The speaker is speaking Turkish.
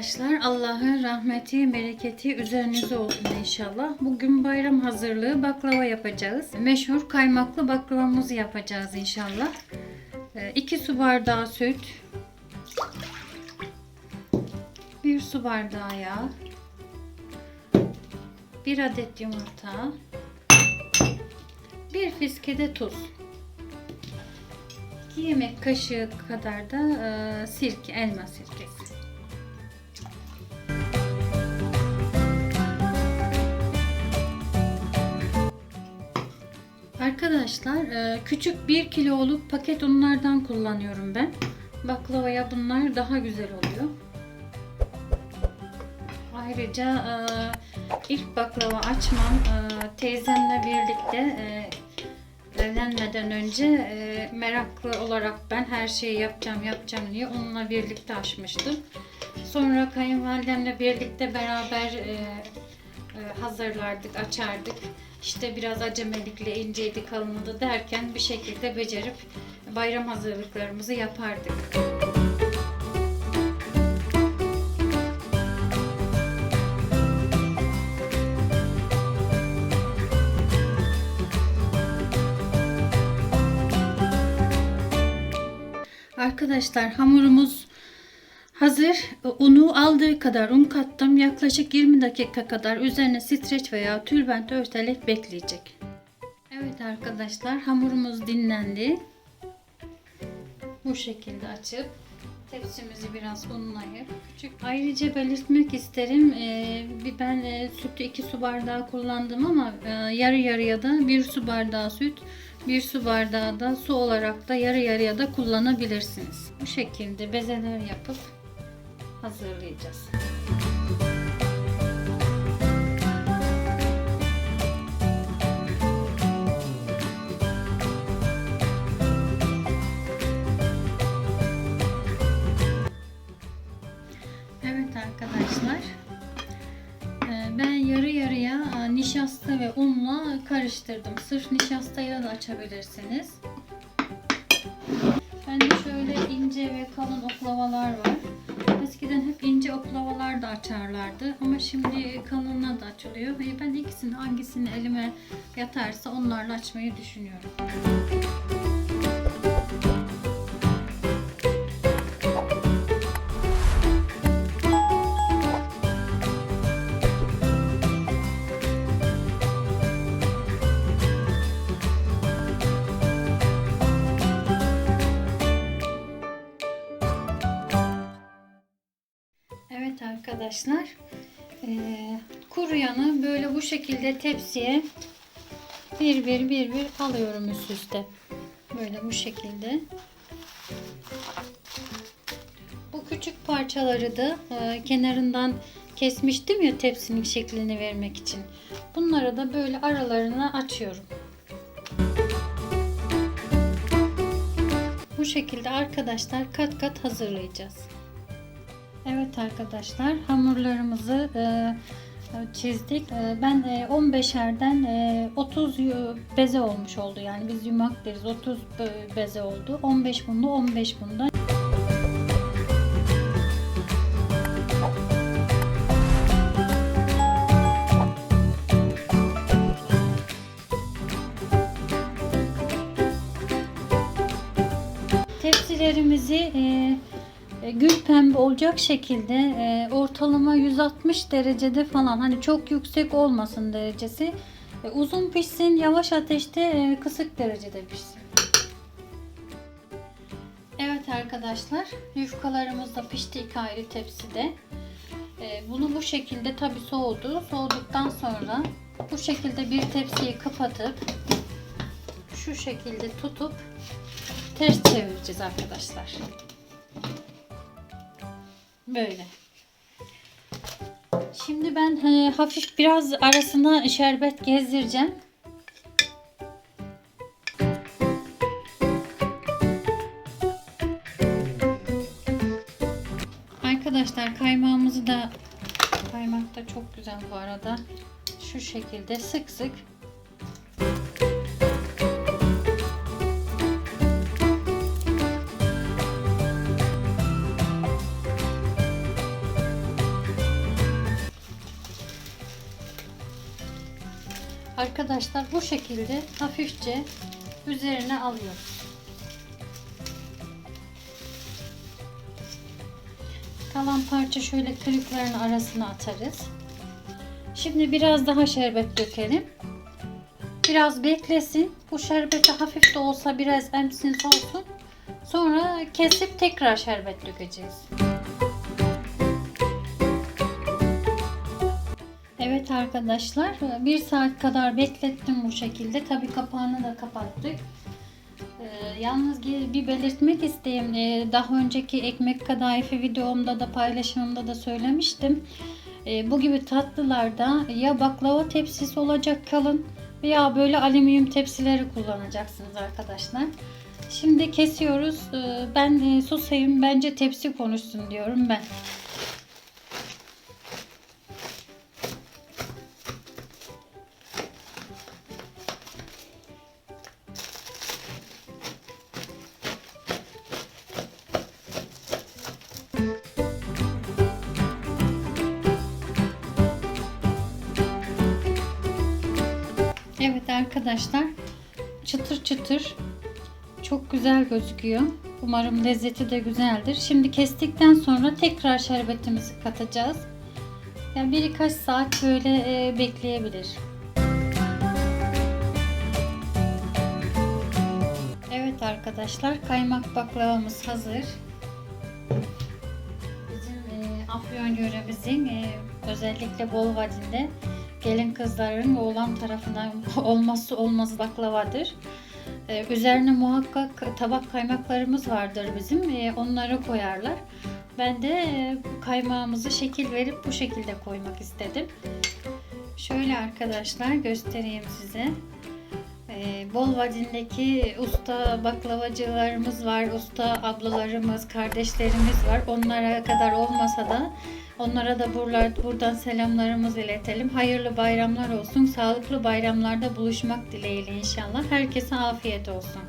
arkadaşlar. Allah'ın rahmeti, bereketi üzerinize olsun inşallah. Bugün bayram hazırlığı baklava yapacağız. Meşhur kaymaklı baklavamızı yapacağız inşallah. 2 su bardağı süt. 1 su bardağı yağ. 1 adet yumurta. 1 fiskede tuz. 2 yemek kaşığı kadar da e, sirke, elma sirkesi. Arkadaşlar e, küçük 1 kiloluk paket unlardan kullanıyorum ben. Baklavaya bunlar daha güzel oluyor. Ayrıca e, ilk baklava açmam e, teyzemle birlikte evlenmeden önce meraklı olarak ben her şeyi yapacağım yapacağım diye onunla birlikte açmıştım. Sonra kayınvalidemle birlikte beraber hazırlardık, açardık. İşte biraz acemelikle inceydi, kalınladı derken bir şekilde becerip bayram hazırlıklarımızı yapardık. Arkadaşlar hamurumuz hazır. Unu aldığı kadar un kattım. Yaklaşık 20 dakika kadar üzerine streç veya tülbent örterek bekleyecek. Evet arkadaşlar hamurumuz dinlendi. Bu şekilde açıp tepsimizi biraz unlayıp küçük ayrıca belirtmek isterim ee, ben e, sütü 2 su bardağı kullandım ama e, yarı yarıya da 1 su bardağı süt bir su bardağı da su olarak da yarı yarıya da kullanabilirsiniz. Bu şekilde bezeler yapıp hazırlayacağız. Evet arkadaşlar. Ee, Ben yarı yarıya e, nişasta ve unla karıştırdım. Sırf nişastayla da açabilirsiniz. Ben de şöyle ince ve kalın oklavalar var. Eskiden hep ince oklavalar da açarlardı ama şimdi kalınla da açılıyor ve ben ikisini hangisini elime yatarsa onlarla açmayı düşünüyorum. Evet arkadaşlar. eee kuruyanı böyle bu şekilde tepsiye bir bir bir bir alıyorum üst üste. Böyle bu şekilde. Bu küçük parçaları da eee, kenarından kesmiştim ya tepsinin şeklini vermek için. Bunları da böyle aralarına açıyorum. Bu şekilde arkadaşlar kat kat hazırlayacağız. Evet arkadaşlar hamurlarımızı e, çizdik. E, ben e, 15'erden e, 30 yu- beze olmuş oldu. Yani biz yumak deriz 30 be- beze oldu. 15 bunda 15 bunda. Tepsilerimizi gül pembe olacak şekilde e, ortalama 160 derecede falan hani çok yüksek olmasın derecesi E, uzun pişsin yavaş ateşte e, kısık derecede pişsin. Evet arkadaşlar yufkalarımız da pişti iki ayrı tepside. E, bunu bu şekilde tabi soğudu. Soğuduktan sonra bu şekilde bir tepsiyi kapatıp şu şekilde tutup ters çevireceğiz arkadaşlar. Böyle. Şimdi ben e, hafif biraz arasına şerbet gezdireceğim. Arkadaşlar kaymağımızı da kaymak da çok güzel bu arada. Şu şekilde sık sık arkadaşlar bu şekilde hafifçe üzerine alıyoruz. Kalan parça şöyle kırıkların arasına atarız. Şimdi biraz daha şerbet dökelim. Biraz beklesin. Bu şerbeti hafif de olsa biraz emsin soğusun. Sonra kesip tekrar şerbet dökeceğiz. Evet arkadaşlar bir saat kadar beklettim bu şekilde. Tabi kapağını da kapattık. Ee, yalnız bir belirtmek isteyeyim. Ee, daha önceki ekmek kadayıfı videomda da paylaşımımda da söylemiştim. Ee, bu gibi tatlılarda ya baklava tepsisi olacak kalın veya böyle alüminyum tepsileri kullanacaksınız arkadaşlar. Şimdi kesiyoruz. Ben e, susayım bence tepsi konuşsun diyorum ben. Arkadaşlar çıtır çıtır çok güzel gözüküyor. Umarım lezzeti de güzeldir. Şimdi kestikten sonra tekrar şerbetimizi katacağız. Yani birkaç saat böyle e, bekleyebilir. Evet arkadaşlar kaymak baklavamız hazır. Bizim e, Afyon yöremizin e, özellikle Bolvadin'de gelin kızların oğlan tarafından olmazsa olmaz baklavadır. Ee, üzerine muhakkak tabak kaymaklarımız vardır bizim. Ee, onları koyarlar. Ben de e, kaymağımızı şekil verip bu şekilde koymak istedim. Şöyle arkadaşlar göstereyim size. Ee, Bolvadin'deki usta baklavacılarımız var, usta ablalarımız, kardeşlerimiz var. Onlara kadar olmasa da onlara da buradan selamlarımızı iletelim. Hayırlı bayramlar olsun. Sağlıklı bayramlarda buluşmak dileğiyle inşallah. Herkese afiyet olsun.